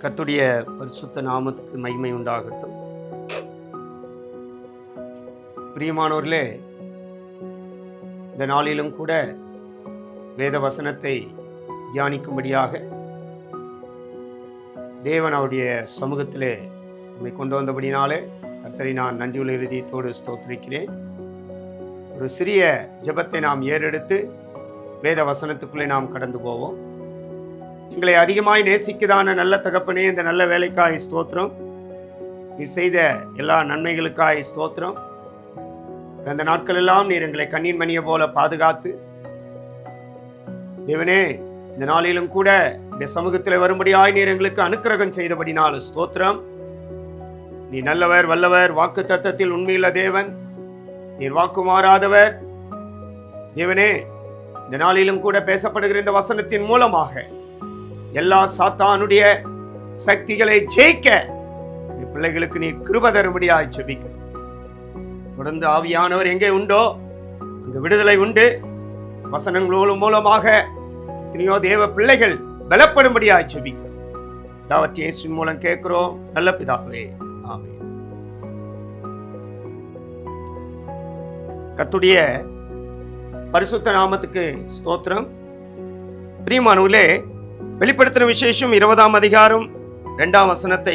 கத்துடைய பரிசுத்த நாமத்துக்கு மகிமை உண்டாகட்டும். பிரியமானோர்களே இந்த நாளிலும் கூட வேத வசனத்தை தியானிக்கும்படியாக தேவன் அவருடைய சமூகத்திலே நம்மை கொண்டு வந்தபடினாலே கர்த்தரை நான் நன்றியுள்ள இறுதியத்தோடு ஸ்தோத்திருக்கிறேன். ஒரு சிறிய ஜெபத்தை நாம் ஏறெடுத்து வேத வசனத்துக்குள்ளே நாம் கடந்து போவோம். எங்களை அதிகமாய் நேசிக்குதான நல்ல தகப்பனே இந்த நல்ல வேலைக்காய் ஸ்தோத்திரம். நீ செய்த எல்லா நன்மைகளுக்காய் ஸ்தோத்திரம். அந்த நாட்களெல்லாம் நீர் எங்களை கண்ணீர் மணியை போல பாதுகாத்து தேவனே இந்த நாளிலும் கூட இந்த சமூகத்தில் வரும்படியாய் நீர் எங்களுக்கு அனுக்கிரகம் செய்தபடினால் ஸ்தோத்திரம். நீ நல்லவர் வல்லவர் வாக்கு தத்தத்தில் உண்மையுள்ள தேவன். நீர் வாக்கு மாறாதவர். தேவனே இந்த நாளிலும் கூட பேசப்படுகிற இந்த வசனத்தின் மூலமாக எல்லா சாத்தானுடைய சக்திகளை ஜெயிக்க பிள்ளைகளுக்கு நீ கிருப தரும்படியாய் ஜெபிக்கிறோம். தொடர்ந்து ஆவியானவர் எங்கே உண்டோ அங்கு விடுதலை உண்டு. வசனங்கள் மூலமாக எத்தனையோ தேவ பிள்ளைகள் பலப்படும்படியாய் ஜெபிக்கிறோம். எல்லாவற்றையும் இயேசுவின் மூலம் கேட்கிறோம். நல்ல பிதாவே ஆமே கத்துடைய பரிசுத்த நாமத்துக்கு ஸ்தோத்திரம். பிரியமானவர்களே வெளிப்படுத்தின விசேஷம் இருபதாம் அதிகாரம் இரண்டாம் வசனத்தை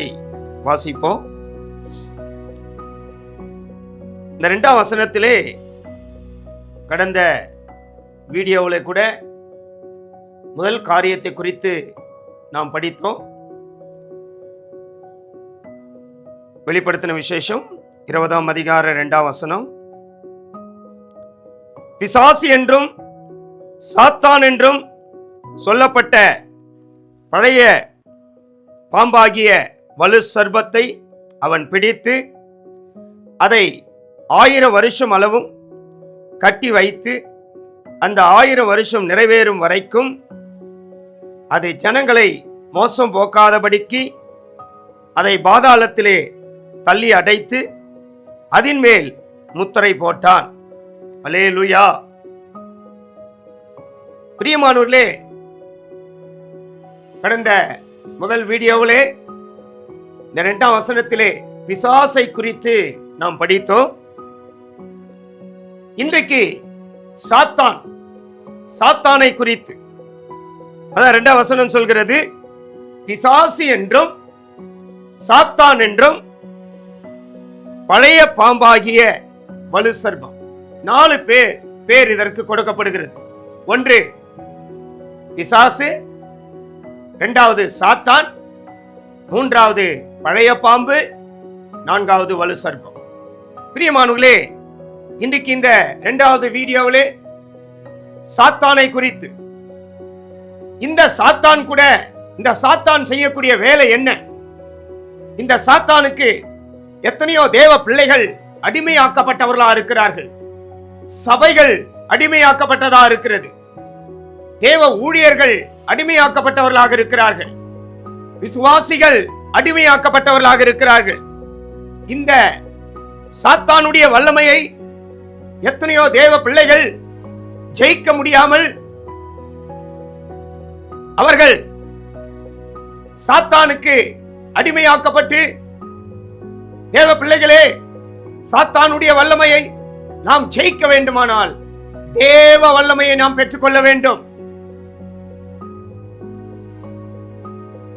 வாசிப்போம். இந்த ரெண்டாம் வசனத்திலே கடந்த வீடியோவில் கூட முதல் காரியத்தை குறித்து நாம் படித்தோம். வெளிப்படுத்தின விசேஷம் இருபதாம் அதிகார ரெண்டாம் வசனம். பிசாசு என்றும் சாத்தான் என்றும் சொல்லப்பட்ட பழைய பாம்பாகிய வலு சர்பத்தை அவன் பிடித்து அதை ஆயிரம் வருஷம் அளவும் கட்டி வைத்து அந்த ஆயிரம் வருஷம் நிறைவேறும் வரைக்கும் அது ஜனங்களை மோசம் போக்காதபடிக்கு அதை பாதாளத்திலே தள்ளி அடைத்து அதின் மேல் முத்திரை போட்டான். அலேலுயா பிரியமானூர்லே கடந்த முதல் வீடியோவிலே இந்த ரெண்டாம் வசனத்திலே பிசாசை குறித்து நாம் படித்தோம். இன்றைக்கு சாத்தான் சாத்தானை குறித்து. அதான் ரெண்டாம் வசனம் சொல்கிறது பிசாசு என்றும் சாத்தான் என்றும் பழைய பாம்பாகிய வலு சர்பம். நாலு பேர் பேர் இதற்கு கொடுக்கப்படுகிறது. ஒன்று பிசாசு இரண்டாவது சாத்தான் மூன்றாவது பழைய பாம்பு நான்காவது வலு சர்ப்பம். பிரியமானவர்களே இன்றைக்கு இந்த இரண்டாவது வீடியோவிலே சாத்தானை குறித்து. இந்த சாத்தான் கூட இந்த சாத்தான் செய்யக்கூடிய வேலை என்ன? இந்த சாத்தானுக்கு எத்தனையோ தேவ பிள்ளைகள் அடிமையாக்கப்பட்டவர்களா இருக்கிறார்கள். சபைகள் அடிமையாக்கப்பட்டதா இருக்கிறது. தேவ ஊழியர்கள் அடிமையாக்கப்பட்டவர்களாக இருக்கிறார்கள். விசுவாசிகள் அடிமையாக்கப்பட்டவர்களாக இருக்கிறார்கள். இந்த சாத்தானுடைய வல்லமையை எத்தனையோ தேவ பிள்ளைகள் ஜெயிக்க முடியாமல் அவர்கள் சாத்தானுக்கு அடிமையாக்கப்பட்டு தேவ பிள்ளைகளே சாத்தானுடைய வல்லமையை நாம் ஜெயிக்க வேண்டுமானால் தேவ வல்லமையை நாம் பெற்றுக்கொள்ள வேண்டும்.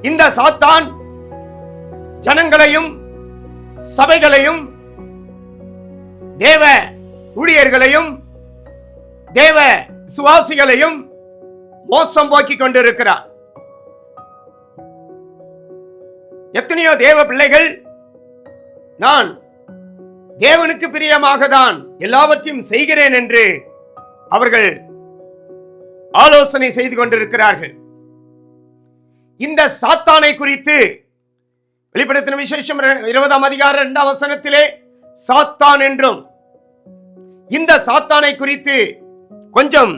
இந்த சாத்தான் ஜனங்களையும் சபைகளையும் தேவ ஊழியர்களையும் தேவ சுவாசிகளையும் மோசம் போக்கிக் கொண்டிருக்கிறார். எத்தனையோ தேவ பிள்ளைகள் நான் தேவனுக்கு பிரியமாக தான் எல்லாவற்றையும் செய்கிறேன் என்று அவர்கள் ஆலோசனை செய்து கொண்டிருக்கிறார்கள். இந்த சாத்தானை குறித்து வெளிப்படுத்தின விசேஷம் இருபதாம் அதிகார இரண்டாம் வசனத்திலே சாத்தான் என்றும் இந்த சாத்தானை குறித்து கொஞ்சம்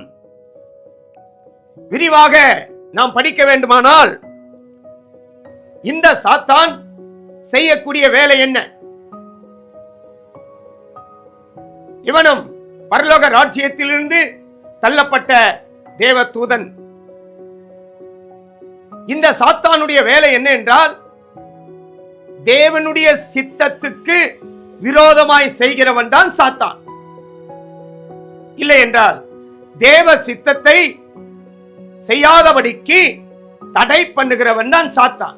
விரிவாக நாம் படிக்க வேண்டுமானால் இந்த சாத்தான் செய்யக்கூடிய வேலை என்ன? இவனும் பரலோக ராஜ்யத்திலிருந்து தள்ளப்பட்ட தேவ தூதன் இந்த சாத்தானுடைய வேலை என்ன என்றால் தேவனுடைய சித்தத்துக்கு விரோதமாய் செய்கிறவன் தான் சாத்தான். இல்லை என்றால் தேவ சித்தத்தை செய்யாதபடிக்கு தடை பண்ணுகிறவன் தான் சாத்தான்.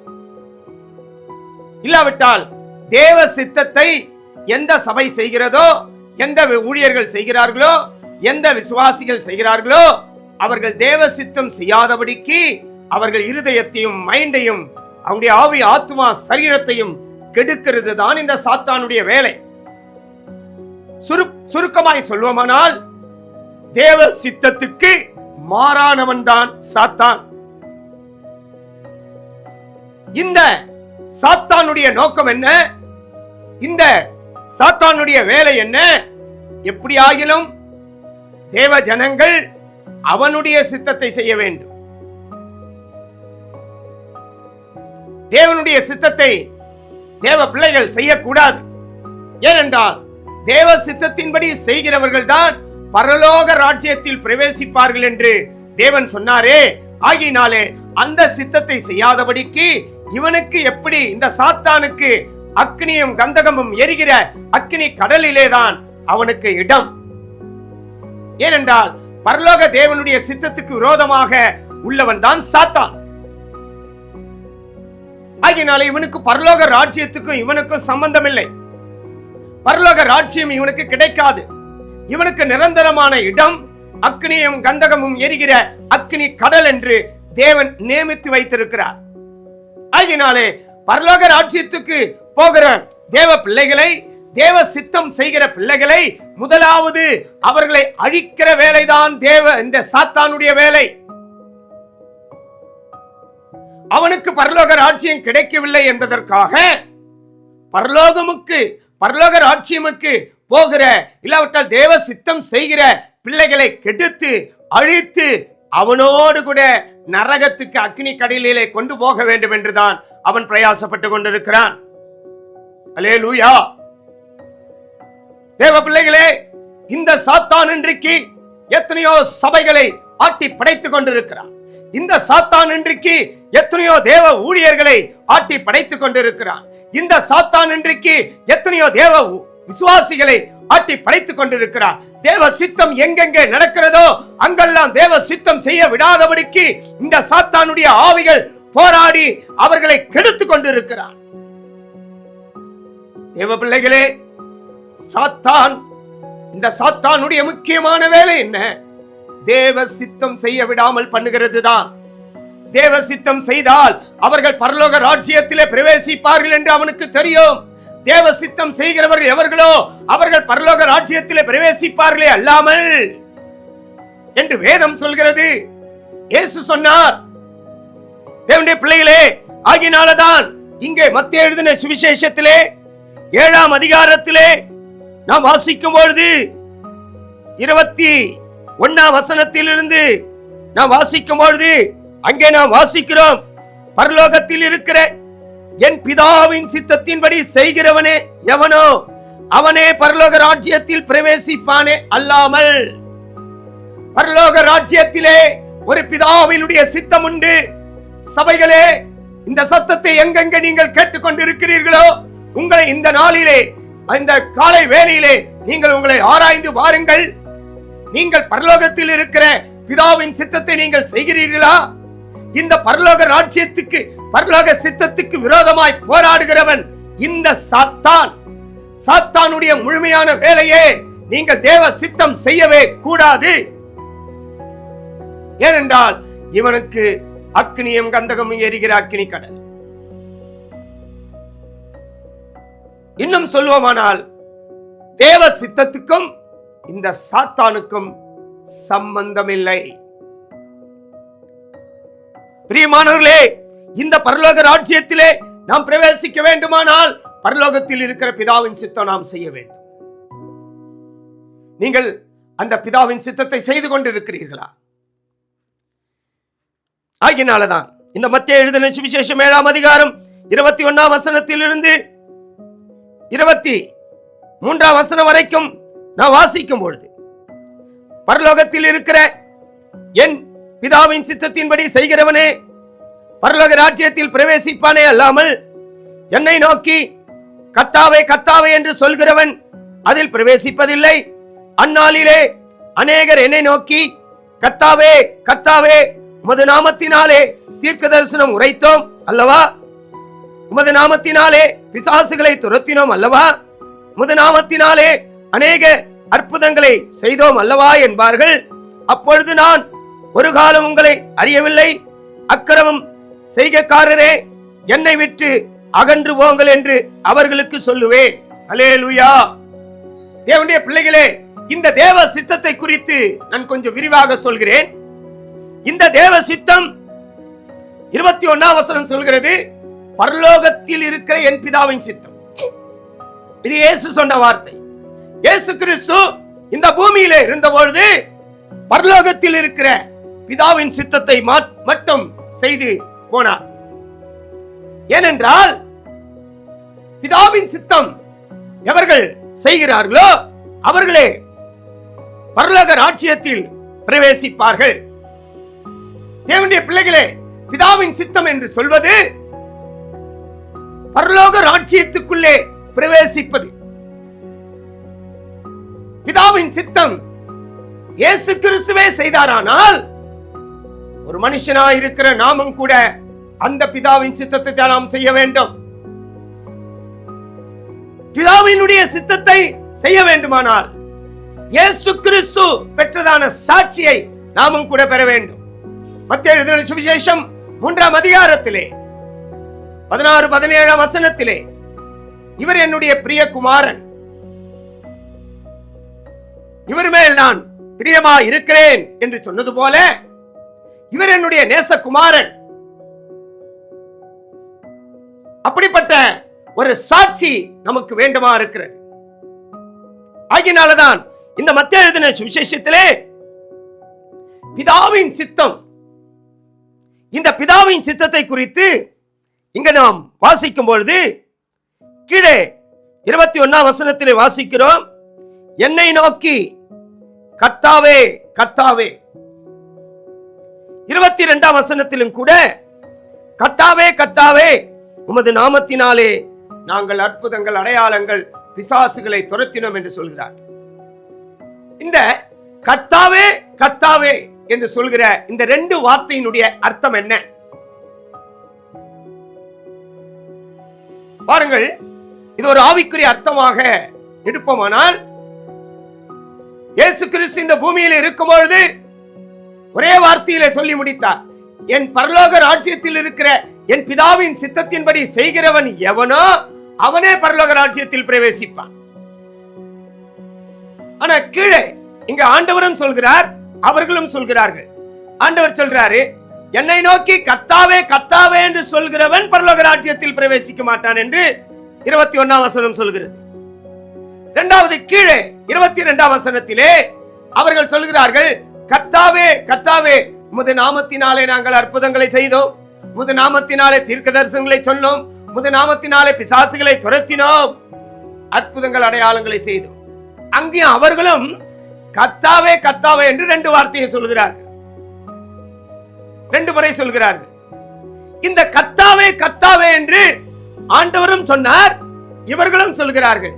இல்லாவிட்டால் தேவ சித்தத்தை எந்த சபை செய்கிறதோ எந்த ஊழியர்கள் செய்கிறார்களோ எந்த விசுவாசிகள் செய்கிறார்களோ அவர்கள் தேவ சித்தம் செய்யாதபடிக்கு அவர்கள் இருதயத்தையும் மைண்டையும் அவருடைய ஆவி ஆத்மா சரீரத்தையும் கெடுக்கிறது தான் இந்த சாத்தானுடைய வேலை. சுரு சுருக்கமாய் சொல்வோமானால் தேவ சித்தத்துக்கு மாறானவன் தான் சாத்தான். இந்த சாத்தானுடைய நோக்கம் என்ன? இந்த சாத்தானுடைய வேலை என்ன? எப்படி ஆகிலும் தேவ ஜனங்கள் அவனுடைய சித்தத்தை செய்ய வேண்டும். தேவனுடைய சித்தத்தை தேவ பிள்ளைகள் செய்யக்கூடாது. ஏனென்றால் தேவ சித்தத்தின்படி செய்கிறவர்கள் தான் பரலோக ராஜ்யத்தில் பிரவேசிப்பார்கள் என்று தேவன் சொன்னாரே. ஆகினாலே அந்த சித்தத்தை செய்யாதபடிக்கு இவனுக்கு எப்படி இந்த சாத்தானுக்கு அக்னியும் கந்தகமும் எரிகிற அக்னி கடலிலேதான் அவனுக்கு இடம்? ஏனென்றால் பரலோக தேவனுடைய சித்தத்துக்கு விரோதமாக உள்ளவன் தான் சாத்தான். ஆகினால இவனுக்கு பரலோக ராஜ்யத்துக்கும் இவனுக்கும் சம்பந்தம் இல்லை பரலோக ராஜ்யம் இவனுக்கு கிடைக்காது. இவனுக்கு நிரந்தரமான இடம் அக்னியும் கந்தகமும் எரிகிற அக்னி கடல் என்று தேவன் நியமித்து வைத்திருக்கிறார். ஆகினாலே பரலோக ராஜ்யத்துக்கு போகிற தேவ பிள்ளைகளை தேவ சித்தம் செய்கிற பிள்ளைகளை முதலாவது அவர்களை அழிக்கிற வேலைதான் தேவ இந்த சாத்தானுடைய வேலை. அவனுக்கு பரலோக ராஜ்யம் கிடைக்கவில்லை என்பதற்காக பரலோகமுக்கு பரலோக ராஜ்யமுக்கு போகிற இல்லாவிட்டால் தேவ சித்தம் செய்கிற பிள்ளைகளை கெடுத்து அழித்து அவனோடு கூட நரகத்துக்கு அக்னி கடலிலே கொண்டு போக வேண்டும் என்றுதான் அவன் பிரயாசப்பட்டு கொண்டிருக்கிறான். அலே லூயா தேவ பிள்ளைகளே இந்த சாத்தான் இன்றைக்கு எத்தனையோ சபைகளை ஆட்டி படைத்துக் கொண்டிருக்கிறான். இந்த சாத்தான் இன்றைக்கு எத்தனையோ தேவ ஊழியர்களை ஆட்டி படைத்துக் கொண்டிருக்கிறான். இந்த சாத்தான் இன்றைக்கு எத்தனையோ தேவ விசுவாசிகளை ஆட்டி படைத்துக் கொண்டிருக்கிறான். தேவ சித்தம் எங்கெங்கே நடக்கிறதோ அங்கெல்லாம் தேவ சித்தம் செய்ய விடாதபடிக்கு இந்த சாத்தானுடைய ஆவிகள் போராடி அவர்களை கெடுத்துக் கொண்டிருக்கிறான். தேவ பிள்ளைகளே சாத்தான் இந்த சாத்தானுடைய முக்கியமான வேலை என்ன? தேவ சித்தம் செய்ய விடாமல் பண்ணுகிறது தான் தேவ சித்தம் செய்தால் அவர்கள் பரலோக ராஜ்யத்திலே பிரவேசிப்பார்கள் என்று அவனுக்கு தெரியும். தேவ சித்தம் செய்கிறவர்கள் எவர்களோ அவர்கள் பரலோக ராஜ்யத்திலே பிரவேசிப்பார்களே அல்லாமல் என்று வேதம் சொல்கிறது. இயேசு சொன்னார் தேவனுடைய பிள்ளைகளே ஆகினாலதான் இங்கே மத்திய எழுதின சுவிசேஷத்திலே ஏழாம் அதிகாரத்திலே நாம் வாசிக்கும் பொழுது இருபத்தி ஒன்னாம் வசனத்திலிருந்து நாம் வாசிக்கும் பொழுது அங்கே நாம் வாசிக்கிறோம் பரலோகத்தில் இருக்கிற என் பிதாவின் சித்தத்தின்படி செய்கிறவனே எவனோ அவனே பரலோக ராஜ்யத்தில் பிரவேசிப்பானே அல்லாமல். பரலோக ராஜ்யத்திலே ஒரு பிதாவினுடைய சித்தம் உண்டு. சபைகளே இந்த சத்தத்தை எங்கெங்க நீங்கள் கேட்டுக்கொண்டிருக்கிறீர்களோ உங்களை இந்த நாளிலே இந்த காலை வேலையிலே நீங்கள் உங்களை ஆராய்ந்து வாருங்கள். நீங்கள் பரலோகத்தில் இருக்கிற பிதாவின் சித்தத்தை நீங்கள் செய்கிறீர்களா? இந்த பரலோக ராஜ்யத்துக்கு பரலோக சித்தத்துக்கு விரோதமாய் போராடுகிறவன் இந்த சாத்தான். சாத்தானுடைய முழுமையான வேலையே நீங்கள் தேவ சித்தம் செய்யவே கூடாது. ஏனென்றால் இவனுக்கு அக்னியும் கந்தகமும் எரிகிற அக்னி கடல். இன்னும் சொல்வோமானால் தேவ சித்தத்துக்கும் இந்த சாத்தானுக்கும் சம்பந்தமில்லை. பிரியமானவர்களே இந்த பரலோக ராஜ்யத்திலே நாம் பிரவேசிக்க வேண்டுமானால் பரலோகத்தில் இருக்கிற பிதாவின் சித்தம் நாம் செய்ய வேண்டும். நீங்கள் அந்த பிதாவின் சித்தத்தை செய்து கொண்டிருக்கிறீர்களா? ஆகினாலதான் இந்த மத்திய எழுதின சுவிசேஷம் ஏழாம் அதிகாரம் இருபத்தி ஒன்னாம் வசனத்திலிருந்து இருபத்தி மூன்றாம் வசனம் வரைக்கும் நான் வாசிக்கும் பொழுது பரலோகத்தில் இருக்கிற என் பிதாவின் சித்தத்தின்படி செய்கிறவனே பரலோக ராஜ்யத்தில் பிரவேசிப்பானே அல்லாமல் என்னை நோக்கி கத்தாவே கத்தாவே என்று சொல்கிறவன் அதில் பிரவேசிப்பதில்லை. அந்நாளிலே அநேகர் என்னை நோக்கி கத்தாவே கத்தாவே உமது நாமத்தினாலே தீர்க்க தரிசனம் உரைத்தோம் அல்லவா? உமது நாமத்தினாலே பிசாசுகளை துரத்தினோம் அல்லவா? உமது நாமத்தினாலே அநேக அற்புதங்களை செய்தோம் அல்லவா என்பார்கள். அப்பொழுது நான் ஒரு காலம் உங்களை அறியவில்லை. அக்கிரமம் செய்கக்காரரே என்னை விட்டு அகன்று போங்கள் என்று அவர்களுக்கு சொல்லுவேன். அலேலுயா தேவனுடைய பிள்ளைகளே இந்த தேவ சித்தத்தை குறித்து நான் கொஞ்சம் விரிவாக சொல்கிறேன். இந்த தேவ சித்தம் இருபத்தி ஒன்னாம் வசனம் சொல்கிறது பரலோகத்தில் இருக்கிற என் பிதாவின் சித்தம். இது இயேசு சொன்ன வார்த்தை. இயேசு கிறிஸ்து இந்த பூமியிலே இருந்தபொழுது பரலோகத்தில் இருக்கிற பிதாவின் சித்தத்தை மட்டும் செய்து போனார். ஏனென்றால் பிதாவின் சித்தம் எவர்கள் செய்கிறார்களோ அவர்களே பரலோக ராஜ்யத்தில் பிரவேசிப்பார்கள். தேவனுடைய பிள்ளைகளே பிதாவின் சித்தம் என்று சொல்வது பரலோக ராஜ்யத்துக்குள்ளே பிரவேசிப்பது. பிதாவின் சித்தம் இயேசு கிறிஸ்துவே செய்தாரானால் ஒரு மனுஷனா இருக்கிற நாமும் கூட அந்த பிதாவின் சித்தத்தை தான் நாம் செய்ய வேண்டும். பிதாவினுடைய சித்தத்தை செய்ய வேண்டுமானால் இயேசு கிறிஸ்து பெற்றதான சாட்சியை நாமும் கூட பெற வேண்டும். மத்திய எழுதின சுவிசேஷம் மூன்றாம் அதிகாரத்திலே பதினாறு பதினேழாம் வசனத்திலே இவர் என்னுடைய பிரிய குமாரன் இவர் மேல் நான் பிரியமா இருக்கிறேன் என்று சொன்னது போல இவர் என்னுடைய நேசகுமாரன். அப்படிப்பட்ட ஒரு சாட்சி நமக்கு வேண்டுமா இருக்கிறது ஆகினாலதான் இந்த மத்திய எழுதின சுவிசேஷத்திலே பிதாவின் சித்தம் இந்த பிதாவின் சித்தத்தை குறித்து இங்க நாம் வாசிக்கும் பொழுது கீழே இருபத்தி ஒன்னாம் வசனத்திலே வாசிக்கிறோம். என்னை நோக்கி கர்த்தாவே கர்த்தாவே இருபத்தி இரண்டாம் வசனத்திலும் கூட கர்த்தாவே கர்த்தாவே உமது நாமத்தினாலே நாங்கள் அற்புதங்கள் அடையாளங்கள் பிசாசுகளை துரத்தினோம் என்று சொல்கிறார். இந்த கர்த்தாவே கர்த்தாவே என்று சொல்கிற இந்த ரெண்டு வார்த்தையினுடைய அர்த்தம் என்ன? பாருங்கள் இது ஒரு ஆவிக்குரிய அர்த்தமாக எடுப்போமானால் இயேசு கிறிஸ்து இந்த பூமியில் இருக்கும் பொழுது ஒரே வார்த்தையில சொல்லி முடித்தார். என் பரலோக ராஜ்யத்தில் இருக்கிற என் பிதாவின் சித்தத்தின்படி செய்கிறவன் எவனோ அவனே பரலோக ராஜ்யத்தில் பிரவேசிப்பான். ஆனா கீழே இங்க ஆண்டவரும் சொல்கிறார் அவர்களும் சொல்கிறார்கள். ஆண்டவர் சொல்றாரு என்னை நோக்கி கத்தாவே கத்தாவே என்று சொல்கிறவன் பரலோக ராஜ்யத்தில் பிரவேசிக்க மாட்டான் என்று இருபத்தி ஒன்னாம் வசனம் சொல்கிறது. இரண்டாவது கீழே இருபத்தி இரண்டாம் வசனத்திலே அவர்கள் சொல்கிறார்கள் கர்த்தாவே கர்த்தாவே முது நாமத்தினாலே நாங்கள் அற்புதங்களை செய்தோம். முது நாமத்தினாலே தீர்க்க தரிசனங்களை சொன்னோம். முது நாமத்தினாலே பிசாசுகளை துரத்தினோம். அற்புதங்கள் அடையாளங்களை செய்தோம். அங்கேயும் அவர்களும் கத்தாவே கத்தாவே என்று ரெண்டு வார்த்தையை சொல்கிறார்கள் ரெண்டு முறை சொல்கிறார்கள். இந்த கத்தாவே கத்தாவே என்று ஆண்டவரும் சொன்னார் இவர்களும் சொல்கிறார்கள்.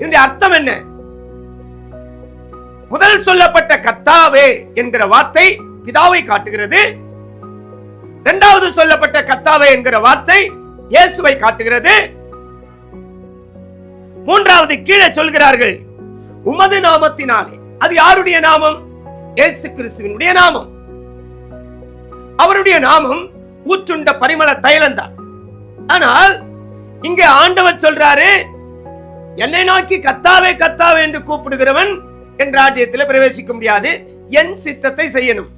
இதனுடைய அர்த்தம் என்ன? முதல் சொல்லப்பட்ட கத்தாவே என்கிற வார்த்தை பிதாவை காட்டுகிறது. இரண்டாவது சொல்லப்பட்ட கத்தாவே என்கிற வார்த்தை இயேசுவை காட்டுகிறது. மூன்றாவது கீழே சொல்கிறார்கள் உமது நாமத்தினாலே. அது யாருடைய நாமம்? இயேசு கிறிஸ்துவினுடைய நாமம். அவருடைய நாமம் ஊற்றுண்ட பரிமள தைலந்தான் ஆனால் இங்கே ஆண்டவர் சொல்றாரு என்னை நோக்கி கத்தாவே கத்தாவே என்று கூப்பிடுகிறவன் என் ராஜ்யத்தில் பிரவேசிக்க முடியாது. என் சித்தத்தை செய்யணும்.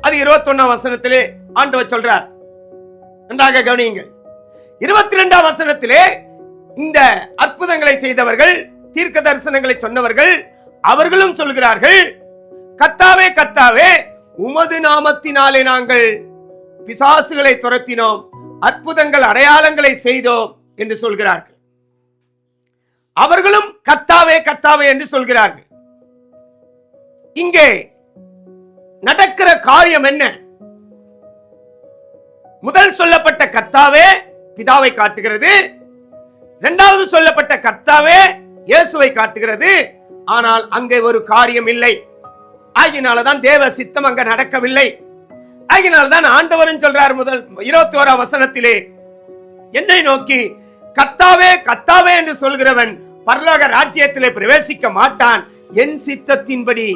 அது இருபத்தொன்னாம் வசனத்திலே ஆண்டவர் சொல்றார். நன்றாக கவனியுங்கள். இருபத்தி ரெண்டாம் வசனத்திலே இந்த அற்புதங்களை செய்தவர்கள் தீர்க்க தரிசனங்களை சொன்னவர்கள் அவர்களும் சொல்கிறார்கள் கத்தாவே கத்தாவே உமது நாமத்தினாலே நாங்கள் பிசாசுகளை துரத்தினோம் அற்புதங்கள் அடையாளங்களை செய்தோம் என்று சொல்கிறார்கள். அவர்களும் கத்தாவே கத்தாவே என்று சொல்கிறார்கள். இங்கே நடக்கிற காரியம் என்ன? முதல் சொல்லப்பட்ட கர்த்தாவே பிதாவை காட்டுகிறது. இரண்டாவது சொல்லப்பட்ட கர்த்தாவே இயேசுவை காட்டுகிறது. ஆனால் அங்கே ஒரு காரியம் இல்லை. ஆகினாலதான் தேவ சித்தம் அங்க நடக்கவில்லை. ஆகினால்தான் ஆண்டவரும் சொல்றார் முதல் இருபத்தி ஓரா வசனத்திலே என்னை நோக்கி கத்தாவே கத்தாவே என்று சொல்கிறவன் பரலோக ராஜ்யத்திலே பிரவேசிக்க மாட்டான் என் சித்தத்தின்படி.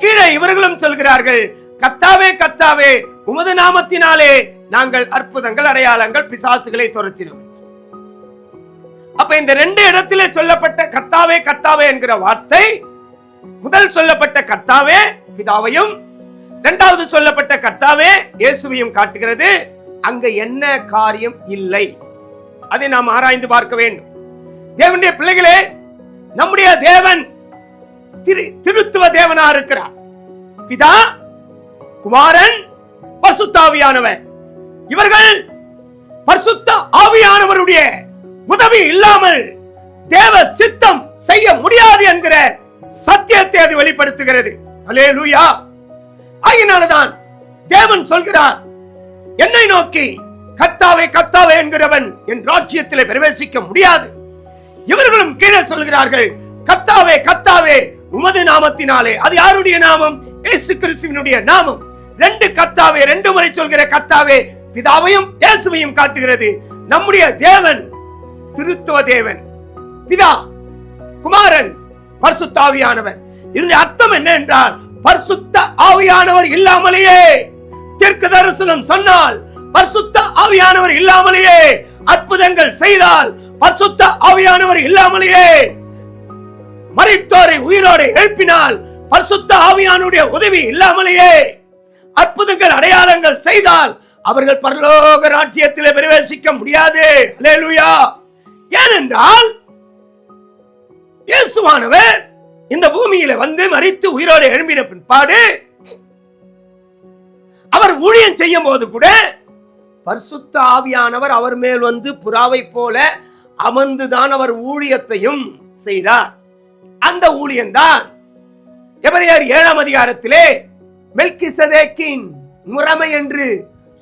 கீழே இவர்களும் சொல்கிறார்கள் கத்தாவே கத்தாவே உமது நாமத்தினாலே நாங்கள் அற்புதங்கள் அடையாளங்கள் பிசாசுகளை துரத்தினோம். அப்ப இந்த ரெண்டு இடத்திலே சொல்லப்பட்ட கத்தாவே கத்தாவே என்கிற வார்த்தை முதல் சொல்லப்பட்ட கத்தாவே பிதாவையும் இரண்டாவது சொல்லப்பட்ட கர்த்தாவே இயேசுவையும் காட்டுகிறது. அங்க என்ன காரியம் இல்லை. அதை நாம் ஆராய்ந்து பார்க்க வேண்டும். தேவனுடைய பிள்ளைகளே நம்முடைய தேவன் திரு திருத்துவ தேவனா இருக்கிறார். பிதா குமாரன் பரிசுத்தாவியானவர். இவர்கள் பரிசுத்த ஆவியானவருடைய உதவி இல்லாமல் தேவ சித்தம் செய்ய முடியாது என்கிற சத்தியத்தை அது வெளிப்படுத்துகிறது. அலே லூயா ஆகினால்தான் தேவன் சொல்கிறார் என்னை நோக்கி கத்தாவே கத்தாவே என்கிறவன் என் ராஜ்யத்திலே பிரவேசிக்க முடியாது. இவர்களும் கீழே சொல்கிறார்கள் கத்தாவே கத்தாவே உமது நாமத்தினாலே. அது யாருடைய நாமம்? இயேசு கிறிஸ்துவினுடைய நாமம். ரெண்டு கத்தாவே ரெண்டு முறை சொல்கிற கத்தாவே பிதாவையும் இயேசுவையும் காட்டுகிறது. நம்முடைய தேவன் திருத்துவ தேவன் பிதா குமாரன் பரிசுத்தாவியானவர் இதனுடைய அர்த்தம் என்ன என்றால் பரிசுத்த ஆவியானவர் இல்லாமலேயே தீர்க்க தரிசனம் சொன்னால் பரிசுத்த ஆவியானவர் இல்லாமலேயே அற்புதங்கள் செய்தால் பரிசுத்த ஆவியானவர் இல்லாமலேயே மறைத்தோரை உயிரோடு எழுப்பினால் பரிசுத்த ஆவியானுடைய உதவி இல்லாமலேயே அற்புதங்கள் அடையாளங்கள் செய்தால் அவர்கள் பரலோக ராஜ்யத்திலே பிரவேசிக்க முடியாது. ஏனென்றால் இயேசுவானவர் இந்த பூமியில வந்து மறித்து உயிரோடு எழும்பின பின்பாடு அவர் ஊழியம் செய்யும் போது கூட பரிசுத்த ஆவியானவர் அவர் மேல் வந்து புறாவை போல அமர்ந்துதான் அவர் ஊழியத்தையும் செய்தார். அந்த ஊழியம்தான் எவரையார் ஏழாம் அதிகாரத்திலே மெல்கிசதேக்கின் முறைமை என்று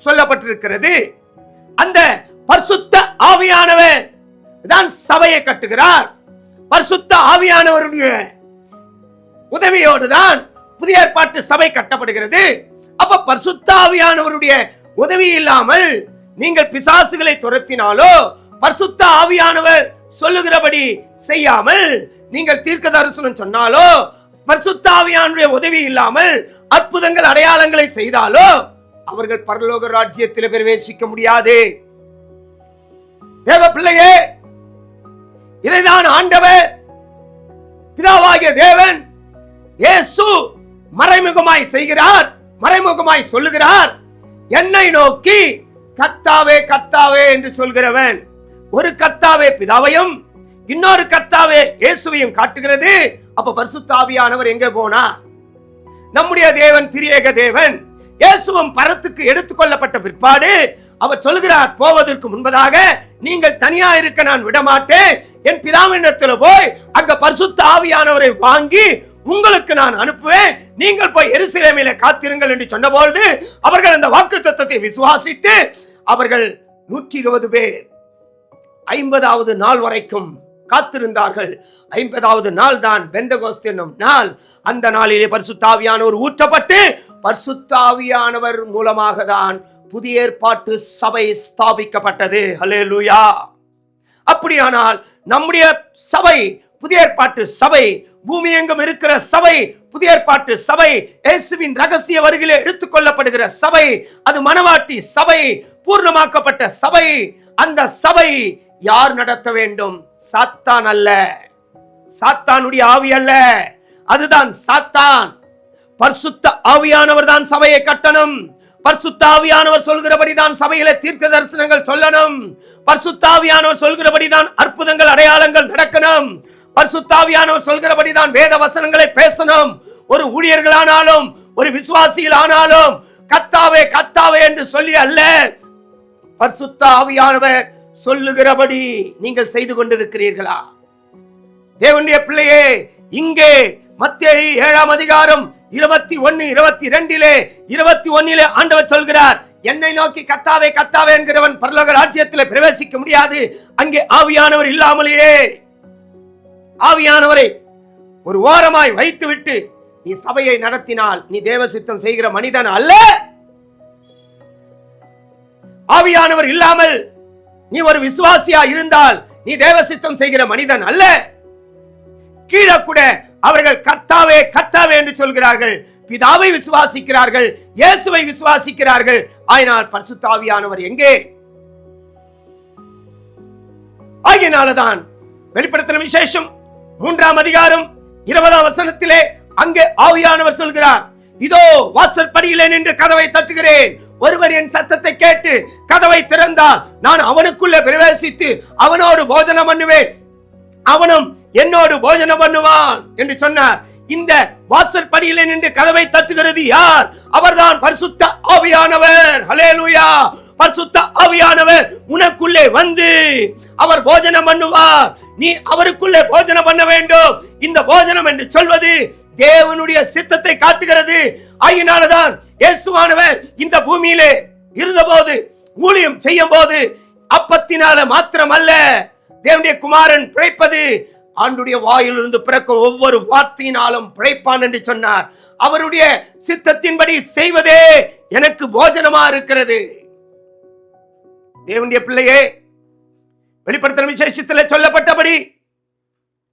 சொல்லப்பட்டிருக்கிறது. அந்த பரிசுத்த ஆவியானவர் தான் சபையை கட்டுகிறார். பரிசுத்த ஆவியானவருடைய உதவியோடு தான் புதிய ஏற்பாட்டு சபை கட்டப்படுகிறது. அப்ப பரிசுத்த ஆவியானவருடைய உதவி இல்லாமல் நீங்கள் பிசாசுகளை துரத்தினாலோ பரிசுத்த ஆவியானவர் சொல்லுகிறபடி செய்யாமல் நீங்கள் தீர்க்க தரிசனம் சொன்னாலோ பரிசுத்த ஆவியானுடைய உதவி இல்லாமல் அற்புதங்கள் அடையாளங்களை செய்தாலோ அவர்கள் பரலோக ராஜ்யத்தில் பிரவேசிக்க முடியாது. தேவ பிள்ளையே இதைதான் ஆண்டவர் பிதாவாகிய தேவன் இயேசு மறைமுகமாய் செய்கிறார் மறைமுகமாய் சொல்லுகிறார். என்னை நோக்கி கத்தாவே கத்தாவே என்று சொல்கிறவன். ஒரு கத்தாவே பிதாவையும் இன்னொரு கத்தாவே இயேசுவையும் காட்டுகிறது. அப்ப பரிசுத்தாவியானவர் எங்கே போனார்? நம்முடைய தேவன் திரியேக தேவன் இயேசுவும் பரத்துக்கு எடுத்துக்கொள்ளப்பட்ட பிற்பாடு அவர் சொல்கிறார் போவதற்கு முன்பதாக நீங்கள் தனியா இருக்க நான் விடமாட்டேன். என் பிதாவினிடத்தில் போய் அங்க பரிசுத்த ஆவியானவரை வாங்கி உங்களுக்கு நான் அனுப்புவேன். நீங்கள் போய் எருசலேமில காத்திருங்கள் என்று சொன்னபொழுது அவர்கள் அந்த வாக்கு தத்துவத்தை விசுவாசித்து அவர்கள் நூற்றி இருபது பேர் ஐம்பதாவது நாள் வரைக்கும் காத்திருந்தார்கள். ஐம்பதாவது நாள் தான் பெந்தகோஸ்து என்னும் நாள். அந்த நாளிலே பரிசுத்தாவியானவர் ஊற்றப்பட்டு பரிசுத்தாவியானவர் மூலமாக தான் புதிய ஏற்பாட்டு சபை ஸ்தாபிக்கப்பட்டது. ஹalleluya அப்படியானால் நம்முடைய சபை புதிய ஏற்பாட்டு சபை பூமி எங்கும் இருக்கிற சபை புதிய ஏற்பாட்டு சபை இயேசுவின் ரகசிய வருகிலே எடுத்துக்கொள்ளப்படுகிற சபை அது மனவாட்டி சபை பூர்ணமாக்கப்பட்ட சபை. அந்த சபை யார் நடத்த வேண்டும்? சாத்தான் அல்ல. சாத்தானுடைய ஆவி அல்ல. அதுதான் சாத்தான். பர்சுத்த ஆவியானவர் தான் சபையை கட்டணும். பர்சுத்த ஆவியானவர் சொல்கிறபடி தான் சபையில தீர்க்க தரிசனங்கள் சொல்லணும். பர்சுத்த ஆவியானவர் சொல்கிறபடி தான் அற்புதங்கள் அடையாளங்கள் நடக்கணும். பரிசுத்தாவியானவர் சொல்கிறபடி தான் வேத வசனங்களை பேசணும். ஒரு ஊழியர்களானாலும் ஒரு விசுவாசிகள் ஆனாலும் கத்தாவே கத்தாவே என்று சொல்லி அல்ல. பரிசுத்த ஆவியானவர் சொல்லுகிறபடி நீங்கள் செய்து கொண்டிருக்கிறீர்களா? தேவனுடைய பிள்ளையே இங்கே மத்திய ஏழாம் அதிகாரம் இருபத்தி ஒன்னு இருபத்தி ரெண்டிலே இருபத்தி ஒன்னிலே ஆண்டவர் சொல்கிறார் என்னை நோக்கி கத்தாவே கத்தாவே என்கிறவன் பரலோக ராஜ்யத்தில் பிரவேசிக்க முடியாது. அங்கே ஆவியானவர் இல்லாமலேயே. ஆவியானவரை ஒரு ஓரமாய் வைத்துவிட்டு நீ சபையை நடத்தினால் நீ தேவசித்தம் செய்கிற மனிதன் அல்ல. ஆவியானவர் இல்லாமல் நீ ஒரு விசுவாசியா இருந்தால் நீ தேவ சித்தம் செய்கிற மனிதன் அல்ல. கீழே கூட அவர்கள் கர்த்தாவே கர்த்தாவே என்று சொல்கிறார்கள். பிதாவை விசுவாசிக்கிறார்கள் இயேசுவை விசுவாசிக்கிறார்கள். ஆயினால் பரிசுத்தாவியானவர் எங்கே? ஆகியனாலதான் வெளிப்படுத்தின விசேஷம். மூன்றாம் அதிகாரம் இருபதாம் வசனத்திலே அங்கே ஆவியானவர் சொல்கிறார் இதோ வாசல் படியிலே நின்று கதவை தட்டுகிறேன். ஒருவர் என் சத்தத்தை கேட்டு கதவை திறந்தால் நான் அவனுக்குள்ளே பிரவேசித்து அவனோடு போஜனம் பண்ணுவேன். அவனும் என்னோடு போஜனம் பண்ணுவான் என்று சொன்னார். இந்த வாசல் படியிலே நின்று கதவை தட்டுகிறது யார்? அவர்தான் பரிசுத்த ஆவியானவர். ஹalleluya பரிசுத்த ஆவியானவர் உனக்குள்ளே வந்து அவர் போஜனம் பண்ணுவார். நீ அவருக்குள்ளே போஜனம் பண்ண வேண்டும். இந்த போஜனம் என்று சொல்வது தேவனுடைய சித்தத்தை காட்டுகிறது. ஆகினாலதான் இயேசுவானவர் இந்த பூமியிலே இருந்தபோது ஊழியம் செய்யும் போது அப்பத்தினால மாத்திரம் அல்ல தேவனுடைய குமாரன் பிழைப்பது ஆண்டுடைய வாயிலிருந்து பிறக்கும் ஒவ்வொரு வார்த்தையினாலும் பிழைப்பான் என்று சொன்னார். அவருடைய சித்தத்தின்படி செய்வதே எனக்கு போஜனமா இருக்கிறது. தேவனுடைய பிள்ளையே வெளிப்படுத்தின விசேஷத்தில் சொல்லப்பட்டபடி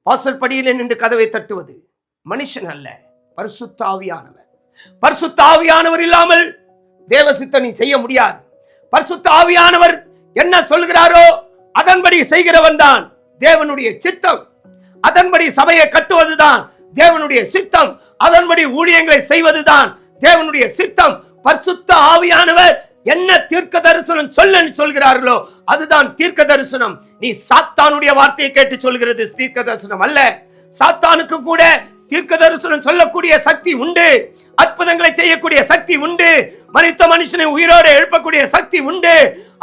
வாசல் படியிலே நின்று கதவை தட்டுவது மனுஷன் அல்ல பரிசுத்தாவியானவர். பரிசுத்தாவியானவர் இல்லாமல் தேவசித்த நீ செய்ய முடியாது. பரிசுத்த ஆவியானவர் என்ன சொல்கிறாரோ அதன்படி செய்கிறவன் தான் தேவனுடைய சித்தம். அதன்படி சபையை கட்டுவதுதான் தேவனுடைய சித்தம். அதன்படி ஊழியங்களை செய்வதுதான் தேவனுடைய சித்தம். பரிசுத்த ஆவியானவர் என்ன தீர்க்க தரிசனம் சொல்லன்னு சொல்கிறார்களோ அதுதான் தீர்க்க தரிசனம் நீ சாத்தானுடைய வார்த்தையை கேட்டு சொல்கிறது தீர்க்க தரிசனம் அல்ல. சாத்தானுக்கு கூட தீர்க்க தரிசனம் சொல்லக்கூடிய சக்தி உண்டு. அற்புதங்களை செய்யக்கூடிய சக்தி உண்டு. மனித மனுஷனை உயிரோடு எழுப்பக்கூடிய சக்தி உண்டு.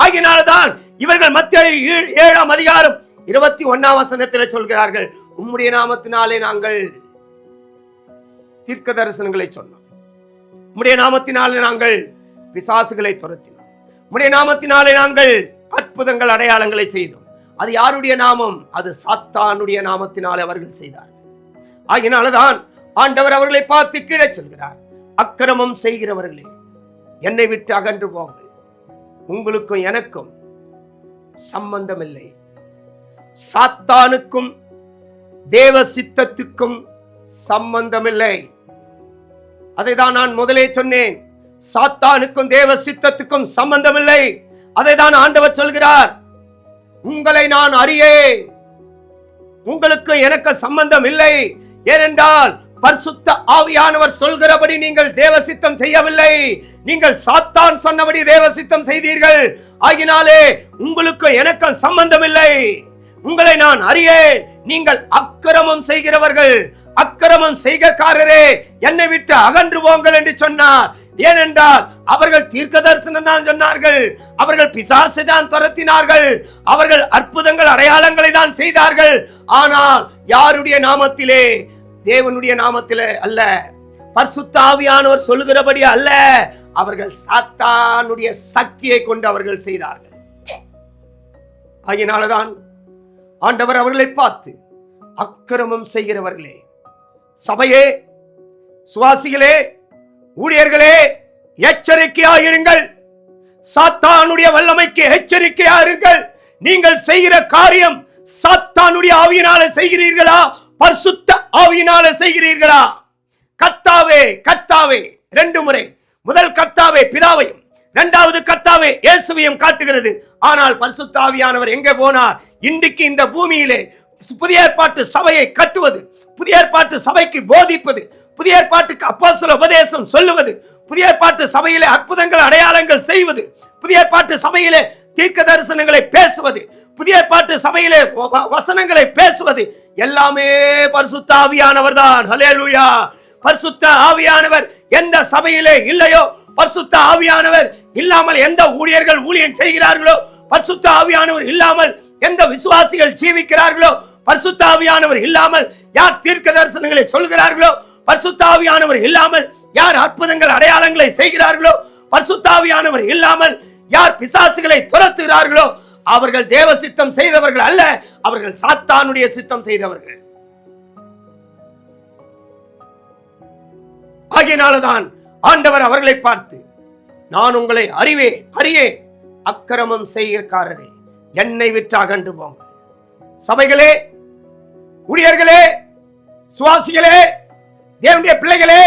ஆகினால்தான் இவர்கள் மத்திய ஏழாம் அதிகாரம் இருபத்தி ஒன்னாம் வசனத்தில் சொல்கிறார்கள் உம்முடைய நாமத்தினாலே நாங்கள் தீர்க்க தரிசனங்களை சொன்னோம். உம்முடைய நாமத்தினாலே நாங்கள் பிசாசுகளை துரத்தினோம். உம்முடைய நாமத்தினாலே நாங்கள் அற்புதங்கள் அடையாளங்களை செய்தோம். அது யாருடைய நாமம்? அது சாத்தானுடைய நாமத்தினாலே அவர்கள் செய்தார்கள். ஆகினால்தான் ஆண்டவர் அவர்களை பார்த்து கீழே சொல்கிறார் அக்கிரமம் செய்கிறவர்களே என்னை விட்டு அகன்று போங்கள். உங்களுக்கும் எனக்கும் சம்பந்தமில்லை. சாத்தானுக்கும் தேவ சித்தத்துக்கும் சம்பந்தமில்லை. அதை தான் நான் முதலே சொன்னேன். சாத்தானுக்கும் தேவ சித்தத்துக்கும் சம்பந்தமில்லை. அதை தான் ஆண்டவர் சொல்கிறார். உங்களை நான் அறியேன். உங்களுக்கு எனக்கு சம்பந்தம் இல்லை ஏனென்றால் பரிசுத்த ஆவியானவர் சொல்கிறபடி நீங்கள் தேவசித்தம் செய்யவில்லை. நீங்கள் சாத்தான் சொன்னபடி தேவசித்தம் செய்தீர்கள். ஆகினாலே உங்களுக்கு எனக்கு சம்பந்தம் இல்லை உங்களை நான் அறியேன். நீங்கள் அக்கிரமம் செய்கிறவர்கள். அக்கிரமம் செய்கக்காரரே என்னை விட்டு அகன்று போங்கள் என்று சொன்னார். ஏனென்றால் அவர்கள் தீர்க்க தரிசனம் தான் சொன்னார்கள். அவர்கள் பிசாசை தான் துரத்தினார்கள். அவர்கள் அற்புதங்கள் அடையாளங்களை தான் செய்தார்கள். ஆனால் யாருடைய நாமத்திலே? தேவனுடைய நாமத்திலே அல்ல. பர்சுத்தாவியானவர் சொல்லுகிறபடி அல்ல. அவர்கள் சாத்தானுடைய சக்தியை கொண்டு அவர்கள் செய்தார்கள். ஆகியனாலதான் ஆண்டவர் அவர்களை பார்த்து அக்கிரமம் செய்கிறவர்களே சபையே சுவாசிகளே ஊழியர்களே எச்சரிக்கையாயிருங்கள். சாத்தானுடைய வல்லமைக்கு எச்சரிக்கையாயிருங்கள். நீங்கள் செய்கிற காரியம் சாத்தானுடைய ஆவியினால செய்கிறீர்களா? பரிசுத்த ஆவியினால செய்கிறீர்களா? கத்தாவே கத்தாவே ரெண்டு முறை. முதல் கத்தாவே பிதாவையும் இரண்டாவது கத்தாவே இயேசுவையும் காட்டுகிறது. ஆனால் பரிசுத்தாவியானவர் எங்கே போனார்? இன்றைக்கு இந்த பூமியிலே புதிய ஏற்பாட்டு சபையை கட்டுவது புதிய ஏற்பாட்டு சபைக்கு போதிப்பது புதிய ஏற்பாட்டுக்கு அப்போஸ்தல உபதேசம் சொல்லுவது புதிய ஏற்பாட்டு சபையிலே அற்புதங்கள் அடையாளங்கள் செய்வது புதிய ஏற்பாட்டு சபையிலே தீர்க்க தரிசனங்களை பேசுவது புதிய ஏற்பாட்டு சபையிலே வ- வ- வசனங்களை பேசுவது எல்லாமே பரிசுத்தாவியானவர் தான் ஹலேலுயா பரிசுத்த ஆவியானவர் எந்த சபையிலே இல்லையோ பரிசுத்த ஆவியானவர் இல்லாமல் எந்த ஊழியர்கள் ஊழியம் செய்கிறார்களோ பரிசுத்த ஆவியானவர் இல்லாமல் எந்த விசுவாசிகள் ஜீவிக்கிறார்களோ பரிசுத்த ஆவியானவர் இல்லாமல் யார் தீர்க்க தரிசனங்களை சொல்கிறார்களோ பரிசுத்த ஆவியானவர் இல்லாமல் யார் அற்புதங்கள் அடையாளங்களை செய்கிறார்களோ பரிசுத்தாவியானவர் இல்லாமல் யார் பிசாசுகளை துரத்துகிறார்களோ அவர்கள் தேவ சித்தம் செய்தவர்கள் அல்ல அவர்கள் சாத்தானுடைய சித்தம் செய்தவர்கள். ஆகையினாலதான் ஆண்டவர் அவர்களை பார்த்து நான் உங்களை அறிவே அறியே அக்கிரமம் செய்கிறக்காரரே என்னை விற்று அகன்று போங்க சபைகளே ஊழியர்களே சுவாசிகளே தேவனுடைய பிள்ளைகளே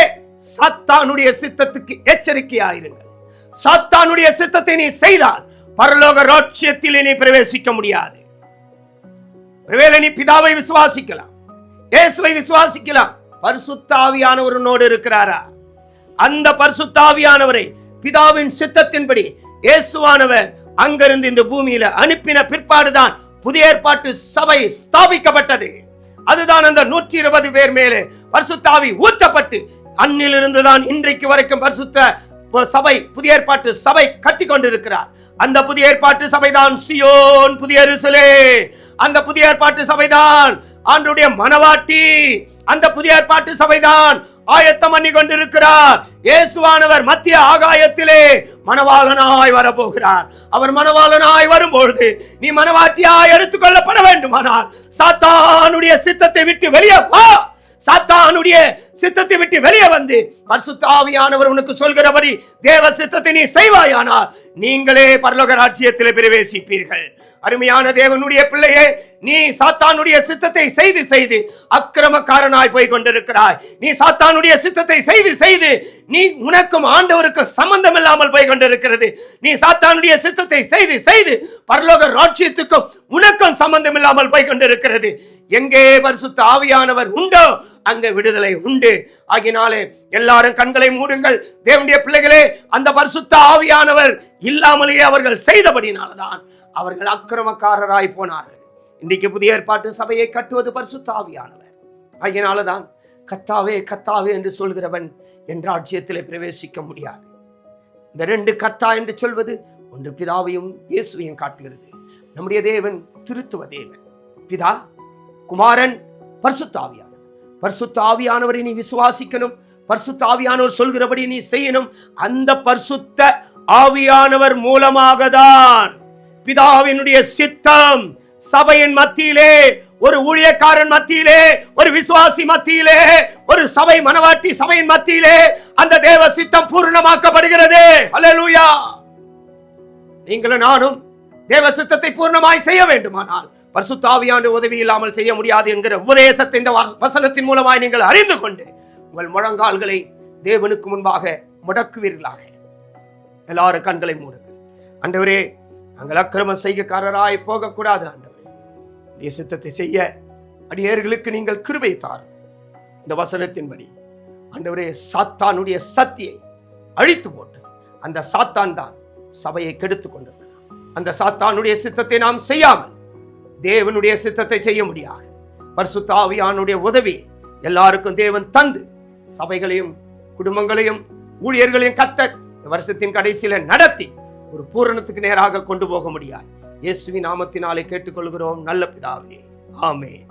சாத்தானுடைய சித்தத்துக்கு எச்சரிக்கையாயிருங்கள். சாத்தானுடைய சித்தத்தை நீ செய்தால் பரலோக ரோட்சியத்தில் நீ பிரவேசிக்க முடியாது. ஒருவேளை நீ பிதாவை விசுவாசிக்கலாம் இயேசுவை விசுவாசிக்கலாம் பரிசுத்தாவியானவரனோடு இருக்கிறாரா? அந்த பரிசுத்தாவியானவரை பிதாவின் சித்தத்தின்படி இயேசுவானவர் அங்கிருந்து இந்த பூமியில அனுப்பின பிற்பாடுதான் புதிய ஏற்பாட்டு சபை ஸ்தாபிக்கப்பட்டது. அதுதான் அந்த நூற்றி இருபது பேர் மேலே பரிசுத்தாவி ஊற்றப்பட்டு அன்னிலிருந்து தான் இன்றைக்கு வரைக்கும் பரிசுத்த சபை புதிய ஏற்பாட்டு சபை கட்டி கொண்டிருக்கிறார் அந்த புதிய ஏற்பாட்டு சபைதான் சியோன் புதிய எருசலே. அந்த புதிய ஏற்பாட்டு சபைதான் ஆண்டுடைய மனவாட்டி அந்த புதிய ஏற்பாட்டு சபைதான் ஆயத்தம் பண்ணி கொண்டிருக்கிறார். இயேசுவானவர் மத்திய ஆகாயத்திலே மணவாளனாய் வரப்போகிறார். அவர் மணவாளனாய் வரும்பொழுது நீ மனவாட்டியாய் எடுத்துக்கொள்ளப்பட வேண்டுமானால் சாத்தானுடைய சித்தத்தை விட்டு வெளியே வா. சாத்தானுடைய சித்தத்தை விட்டு வெளியே வந்து பரிசுத்தாவியானவர் உனக்கு சொல்கிறபடி தேவ சித்தத்தை நீ செய்வாயானால் நீங்களே பரலோக ராஜ்யத்தில் பிரவேசிப்பீர்கள். அருமையான தேவனுடைய பிள்ளையே நீ சாத்தானுடைய சித்தத்தை செய்து செய்து அக்கிரமக்காரனாய் போய் கொண்டிருக்கிறாய். நீ சாத்தானுடைய சித்தத்தை செய்து செய்து நீ உனக்கும் ஆண்டவருக்கும் சம்பந்தம் இல்லாமல் போய் கொண்டிருக்கிறது. நீ சாத்தானுடைய சித்தத்தை செய்து செய்து பரலோக ராஜ்யத்துக்கும் உனக்கும் சம்பந்தம் இல்லாமல் போய் கொண்டிருக்கிறது. எங்கே பரிசுத்த ஆவியானவர் உண்டோ அங்கே விடுதலை உண்டு. ஆகினாலே எல்லாரும் கண்களை மூடுங்கள். தேவனுடைய பிள்ளைகளே அந்த பரிசுத்த ஆவியானவர் இல்லாமலேயே அவர்கள் செய்தபடினால்தான் அவர்கள் அக்கிரமக்காரராய் போனார்கள். இன்றைக்கு புதிய ஏற்பாட்டு சபையை கட்டுவது பரிசுத்த ஆவியானவர். ஆகினால்தான் கத்தாவே கத்தாவே என்று சொல்கிறவன் என் ராஜ்யத்திலே பிரவேசிக்க முடியாது. இந்த ரெண்டு கர்த்தா என்று சொல்வது ஒன்று பிதாவையும் இயேசுவையும் காட்டுகிறது. நம்முடைய தேவன் திருத்துவ தேவன். பிதா குமாரன் பர்சுத்தாவியானவர் பர்சுத்தாவியானவரை நீ விசுவாசிக்கணும் பரிசுத்த ஆவியானவர் சொல்கிறபடி நீ செய்யணும். அந்த பரிசுத்த ஆவியானவர் மூலமாக தான் பிதாவினுடைய சித்தம் சபையின் மத்தியிலே ஒரு ஊழியக்காரன் மத்தியிலே ஒரு விசுவாசி மத்தியிலே ஒரு சபை மனவாட்டி சபையின் மத்தியிலே அந்த தேவ சித்தம் பூர்ணமாக்கப்படுகிறது. அல்லேலூயா நீங்களும் நானும் தேவ சித்தத்தை பூர்ணமாய் செய்ய வேண்டுமானால் பரிசுத்தாவியான உதவி இல்லாமல் செய்ய முடியாது என்கிற உபதேசத்தை இந்த வச- வசனத்தின் மூலமாய் நீங்கள் அறிந்து கொண்டு உங்கள் முழங்கால்களை தேவனுக்கு முன்பாக முடக்குவீர்களாக. எல்லாரும் கண்களை மூடுங்கள். ஆண்டவரே நாங்கள் அக்கிரம செய்யக்காரராய் போகக்கூடாது ஆண்டவரே. நீ சித்தத்தை செய்ய அடியேர்களுக்கு நீங்கள் கிருபை தாரும். இந்த வசனத்தின்படி ஆண்டவரே சாத்தானுடைய சத்தியை அழித்து போட்டு அந்த சாத்தான் தான் சபையை கெடுத்து கொண்டிருக்கிறான். அந்த சாத்தானுடைய சித்தத்தை நாம் செய்யாமல் தேவனுடைய சித்தத்தை செய்ய முடியாது பர்சுத்தாவியானுடைய உதவி எல்லாருக்கும் தேவன் தந்து சபைகளையும் குடும்பங்களையும் ஊழியர்களையும் கத்த இந்த வருஷத்தின் கடைசியில நடத்தி ஒரு பூரணத்துக்கு நேராக கொண்டு போக முடியாது இயேசுவின் நாமத்தினாலே கேட்டுக்கொள்கிறோம். நல்ல பிதாவே. ஆமே